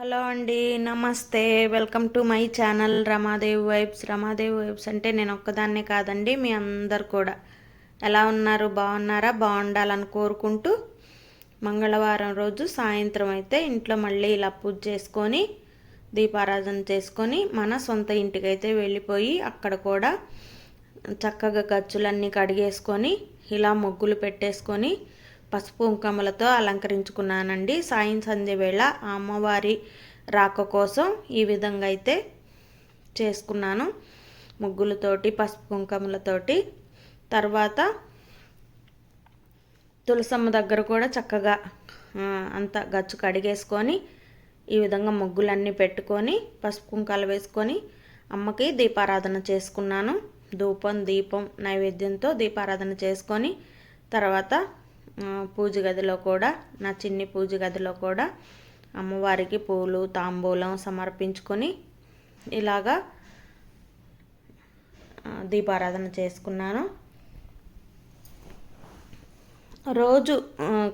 Hello అండి నమస్తే. Welcome to my channel Ramadevi vibes. Ramadevi vibes అంటే నేను ఒక్కదాన్నే కాదండి మీ అందరు కూడా. ఎలా ఉన్నారు? బాగున్నారా? బాగుండాలని కోరుకుంటూ మంగళవారం రోజు సాయంత్రం అయితే ఇంట్లో మళ్ళీ ఇలా పూజ చేసుకొని దీపారాధన చేసుకొని మన సొంత ఇంటికైతే వెళ్ళిపోయి అక్కడ కూడా చక్కగా ఖర్చులన్నీ కడిగేసుకొని ఇలా ముగ్గులు పెట్టేసుకొని పసుపు కుంకుమలతో అలంకరించుకున్నానండి. సాయం సంధ్య వేళ అమ్మవారి రాక కోసం ఈ విధంగా అయితే చేసుకున్నాను. ముగ్గులతోటి పసుపు కుంకుమలతోటి. తర్వాత తులసమ్మ దగ్గర కూడా చక్కగా అంత గచ్చు కడిగేసుకొని ఈ విధంగా ముగ్గులన్నీ పెట్టుకొని పసుపు కుంకాలు వేసుకొని అమ్మకి దీపారాధన చేసుకున్నాను. ధూపం దీపం నైవేద్యంతో దీపారాధన చేసుకొని తర్వాత పూజ గదిలో కూడా నా చిన్ని పూజ గదిలో కూడా అమ్మవారికి పూలు తాంబూలం సమర్పించుకొని ఇలాగా దీపారాధన చేసుకున్నాను. రోజు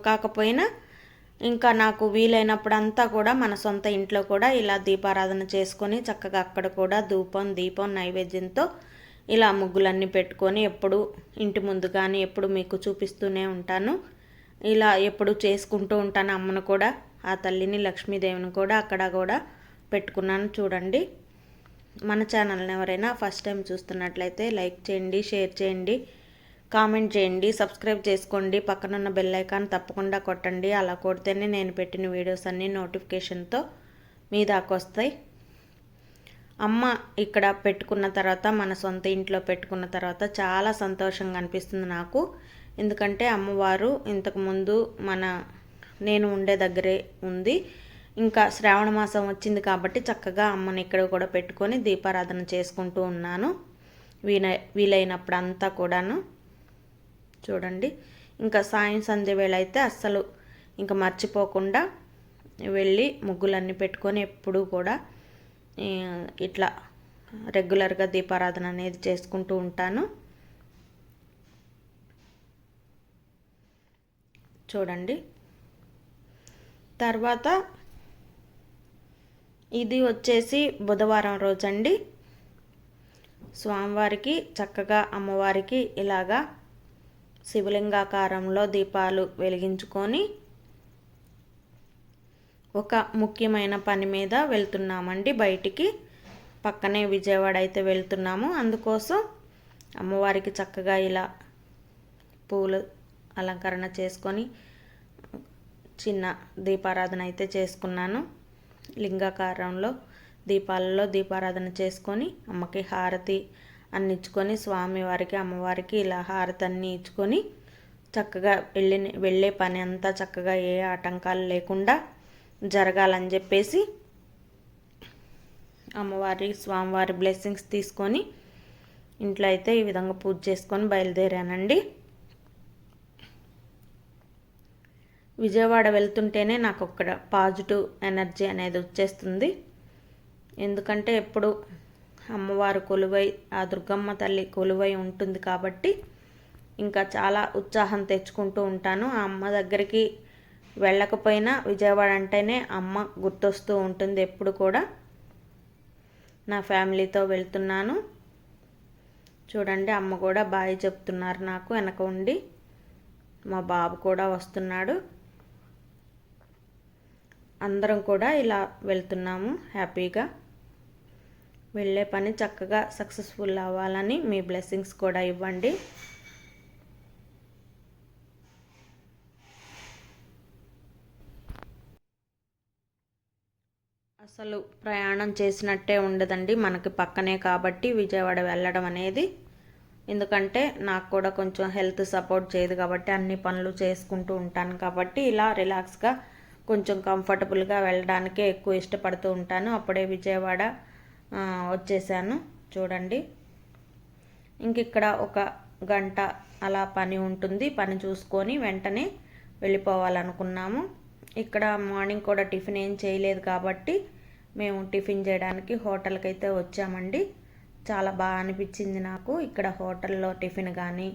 కాకపోయినా ఇంకా నాకు వీలైనప్పుడంతా కూడా మన సొంత ఇంట్లో కూడా ఇలా దీపారాధన చేసుకొని చక్కగా అక్కడ కూడా ధూపం దీపం నైవేద్యంతో ఇలా ముగ్గులన్నీ పెట్టుకొని ఎప్పుడు ఇంటి ముందు కానీ ఎప్పుడు మీకు చూపిస్తూనే ఉంటాను. ఇలా ఎప్పుడు చేసుకుంటూ ఉంటాను అమ్మను కూడా ఆ తల్లిని లక్ష్మీదేవిని కూడా అక్కడ కూడా పెట్టుకున్నాను చూడండి. మన ఛానల్ని ఎవరైనా ఫస్ట్ టైం చూస్తున్నట్లయితే లైక్ చేయండి షేర్ చేయండి కామెంట్ చేయండి సబ్స్క్రైబ్ చేసుకోండి పక్కనున్న బెల్ ఐకాన్ తప్పకుండా కొట్టండి. అలా కొడితేనే నేను పెట్టిన వీడియోస్ అన్నీ నోటిఫికేషన్తో మీ దాకా వస్తాయి. అమ్మ ఇక్కడ పెట్టుకున్న తర్వాత మన సొంత ఇంట్లో పెట్టుకున్న తర్వాత చాలా సంతోషంగా అనిపిస్తుంది నాకు. ఎందుకంటే అమ్మవారు ఇంతకుముందు మన నేను ఉండే దగ్గరే ఉంది. ఇంకా శ్రావణ మాసం వచ్చింది కాబట్టి చక్కగా అమ్మని ఇక్కడ కూడా పెట్టుకొని దీపారాధన చేసుకుంటూ ఉన్నాను. వీన వీలైనప్పుడు అంతా కూడాను. చూడండి. ఇంకా సాయం సంధ్య వేళ అయితే అస్సలు ఇంకా మర్చిపోకుండా వెళ్ళి ముగ్గులన్నీ పెట్టుకొని ఎప్పుడూ కూడా ఇట్లా రెగ్యులర్గా దీపారాధన అనేది చేసుకుంటూ ఉంటాను. చూడండి. తర్వాత ఇది వచ్చేసి బుధవారం రోజండి. స్వామివారికి చక్కగా అమ్మవారికి ఇలాగా శివలింగాకారంలో దీపాలు వెలిగించుకొని ఒక ముఖ్యమైన పని మీద వెళ్తున్నామండి బయటికి. పక్కనే విజయవాడ అయితే వెళ్తున్నాము. అందుకోసం అమ్మవారికి చక్కగా ఇలా పూలు అలంకరణ చేసుకొని చిన్న దీపారాధన అయితే చేసుకున్నాను. లింగాకారంలో దీపాలలో దీపారాధన చేసుకొని అమ్మకి హారతి అన్నిచ్చుకొని స్వామివారికి అమ్మవారికి ఇలా హారతి అన్ని ఇచ్చుకొని చక్కగా వెళ్ళిన వెళ్ళే పని అంతా చక్కగా ఏ ఆటంకాలు లేకుండా జరగాలని చెప్పేసి అమ్మవారి స్వామివారి బ్లెస్సింగ్స్ తీసుకొని ఇంట్లో అయితే ఈ విధంగా పూజ చేసుకొని బయలుదేరానండి. విజయవాడ వెళ్తుంటేనే నాకు ఒక్కడ పాజిటివ్ ఎనర్జీ అనేది వచ్చేస్తుంది. ఎందుకంటే ఎప్పుడు అమ్మవారు కొలువై ఆ దుర్గమ్మ తల్లి కొలువై ఉంటుంది కాబట్టి ఇంకా చాలా ఉత్సాహం తెచ్చుకుంటూ ఉంటాను. ఆ అమ్మ దగ్గరికి వెళ్ళకపోయినా విజయవాడ అంటేనే అమ్మ గుర్తొస్తూ ఉంటుంది ఎప్పుడు కూడా. నా ఫ్యామిలీతో వెళ్తున్నాను. చూడండి అమ్మ కూడా బాయ్ చెప్తున్నారు నాకు వెనక ఉండి. మా బాబు కూడా వస్తున్నాడు. అందరం కూడా ఇలా వెళ్తున్నాము హ్యాపీగా. వెళ్ళే పని చక్కగా సక్సెస్ఫుల్ అవ్వాలని మీ బ్లెస్సింగ్స్ కూడా ఇవ్వండి. అసలు ప్రయాణం చేసినట్టే ఉండదండి. మనకి పక్కనే కాబట్టి విజయవాడ వెళ్ళడం అనేది. ఎందుకంటే నాకు కూడా కొంచెం హెల్త్ సపోర్ట్ చేయదు కాబట్టి అన్ని పనులు చేసుకుంటూ ఉంటాను కాబట్టి ఇలా రిలాక్స్గా కొంచెం కంఫర్టబుల్గా వెళ్ళడానికే ఎక్కువ ఇష్టపడుతూ ఉంటాను. అప్పుడే విజయవాడ వచ్చేసాను. చూడండి. ఇంక ఇక్కడ ఒక గంట అలా పని ఉంటుంది. పని చూసుకొని వెంటనే వెళ్ళిపోవాలనుకున్నాము. ఇక్కడ మార్నింగ్ కూడా టిఫిన్ ఏం చేయలేదు కాబట్టి మేము టిఫిన్ చేయడానికి హోటల్కి అయితే వచ్చామండి. చాలా బాగా అనిపించింది నాకు. ఇక్కడ హోటల్లో టిఫిన్ కానీ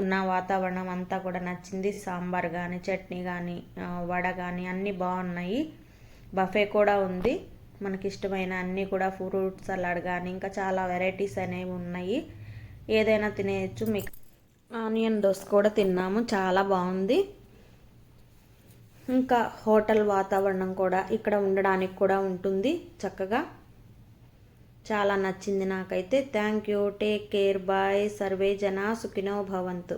ఉన్న వాతావరణం అంతా కూడా నచ్చింది. సాంబార్ కానీ చట్నీ కానీ వడ కానీ అన్నీ బాగున్నాయి. బఫే కూడా ఉంది. మనకి ఇష్టమైన అన్నీ కూడా ఫ్రూట్ సలాడ్ కానీ ఇంకా చాలా వెరైటీస్ అనేవి ఉన్నాయి. ఏదైనా తినేయచ్చు. మీకు ఆనియన్ దోశ కూడా తిన్నాము. చాలా బాగుంది. ఇంకా హోటల్ వాతావరణం కూడా ఇక్కడ ఉండడానికి కూడా ఉంటుంది చక్కగా. చాలా నచ్చింది నాకైతే. Thank you. Take care. Bye. Survey జన సుఖినో భవంతు.